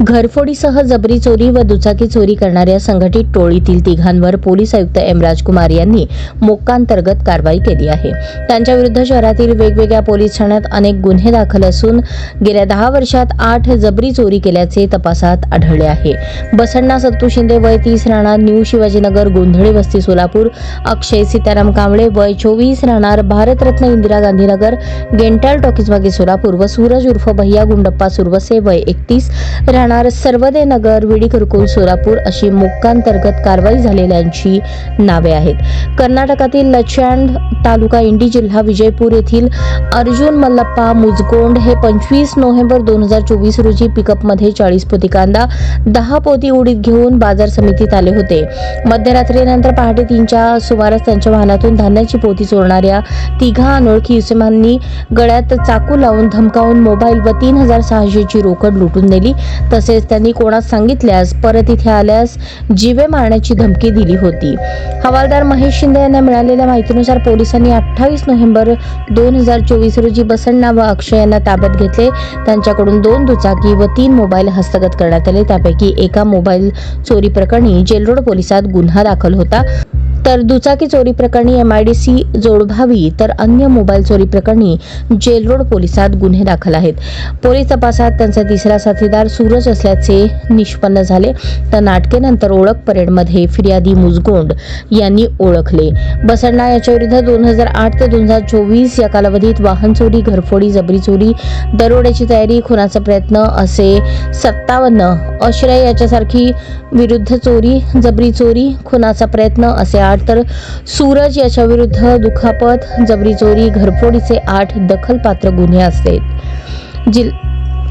घरफोडीसह जबरी चोरी व दुचाकी चोरी करणाऱ्या संघटित टोळीतील तिघांवर पोलीस आयुक्त एम राजकुमार यांनी मोक्कांतर्गत कारवाई केली आहे. त्यांच्याविरुद्ध शहरातील वेगवेगळ्या पोलीस ठाण्यात अनेक गुन्हे दाखल असून गेल्या दहा वर्षात आठ जबरी चोरी केल्याचे तपासात आढळले आहे. बसण्णा सत्तू शिंदे वय तीस राहणार न्यू शिवाजीनगर गोंधळी वस्ती सोलापूर अक्षय सीताराम कांबळे वय चोवीस राहणार भारतरत्न इंदिरा गांधीनगर गेंटाल टॉकीजमागे सोलापूर व सूरज उर्फ भैया गुंडप्पा सुरवसे वय एकतीस राहणार सर्वदे नगर विडी कुरकुल सोलापूर अशी मोक्कांतर्गत कारवाई झालेल्यांची नावे आहेत. कर्नाटकातील लचँड तालुका इंडी जिल्हा विजयपूर येथील अर्जुन मल्लप्पा मुजगोंड हे पंचवीस नोव्हेंबर दोन हजार चोवीस रोजी पिकअपमध्ये चाळीस पोती कांदा दहा पोती उडीद घेऊन बाजार समितीत आले होते. मध्यरात्रीनंतर पहाटे तीनच्या सुमारास त्यांच्या वाहनातून धान्याची पोती चोरणाऱ्या तिघा अनोळखी इसमांनी गळ्यात चाकू लावून धमकावून मोबाईल व तीन हजार सहाशेची रोकड लुटून नेली. तसेच त्यांनी कोणास सांगितल्यास परत इथे आल्यास जिवे मारण्याची धमकी दिली होती. हवालदार महेश शिंदे यांना मिळालेल्या माहितीनुसार पोलिसांनी अठ्ठावीस नोव्हेंबर दोन हजार चोवीस रोजी बसण्णा व अक्षय यांना ताब्यात घेतले. त्यांच्याकडून दोन दुचाकी व तीन मोबाईल हस्तगत करण्यात आले. त्यापैकी एका मोबाईल चोरी प्रकरणी जेलरोड पोलिसात गुन्हा दाखल होता. तर दुचाकी चोरी प्रकरणी एमआयडीसी जोडभावी तर अन्य मोबाईल चोरी प्रकरणी जेलरोड पोलिसात गुन्हे दाखल आहेत. पोलीस तपासात त्यांचा तिसरा साथीदार सूरज असल्याचे निष्पन्न झाले. तर नाटकेनंतर ओळख परेडमध्ये फिर्यादी मुजगोंड यांनी ओळखले. बसण्णा याच्या विरुद्ध दोन हजार आठ ते दोन हजार चोवीस या कालावधीत वाहन चोरी घरफोडी जबरी चोरी दरोड्याची तयारी खुनाचा प्रयत्न असे सत्तावन्न. अश्रय याच्यासारखी विरुद्ध चोरी जबरी चोरी खुनाचा प्रयत्न असे आठ तर सूरज याच्या विरुद्ध दुखापत जबरी चोरी घरफोडीचे आठ दखलपात्र गुन्हे असतील जिल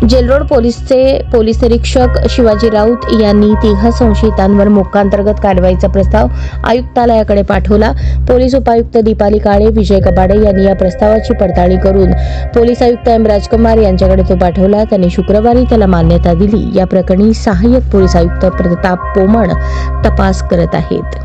जेलरोड पोलीसचे पोलीस निरीक्षक शिवाजी राऊत यांनी तिघा संशयितांवर मोक्कांतर्गत कारवाईचा प्रस्ताव आयुक्तालयाकडे पाठवला. पोलीस उपायुक्त दीपाली काळे विजय कबाडे यांनी या प्रस्तावाची पडताळणी करून पोलीस आयुक्त एम. राजकुमार यांच्याकडे तो पाठवला. त्यांनी शुक्रवारी त्याला मान्यता दिली. या प्रकरणी सहाय्यक पोलीस आयुक्त प्रताप पोमण तपास करत आहेत.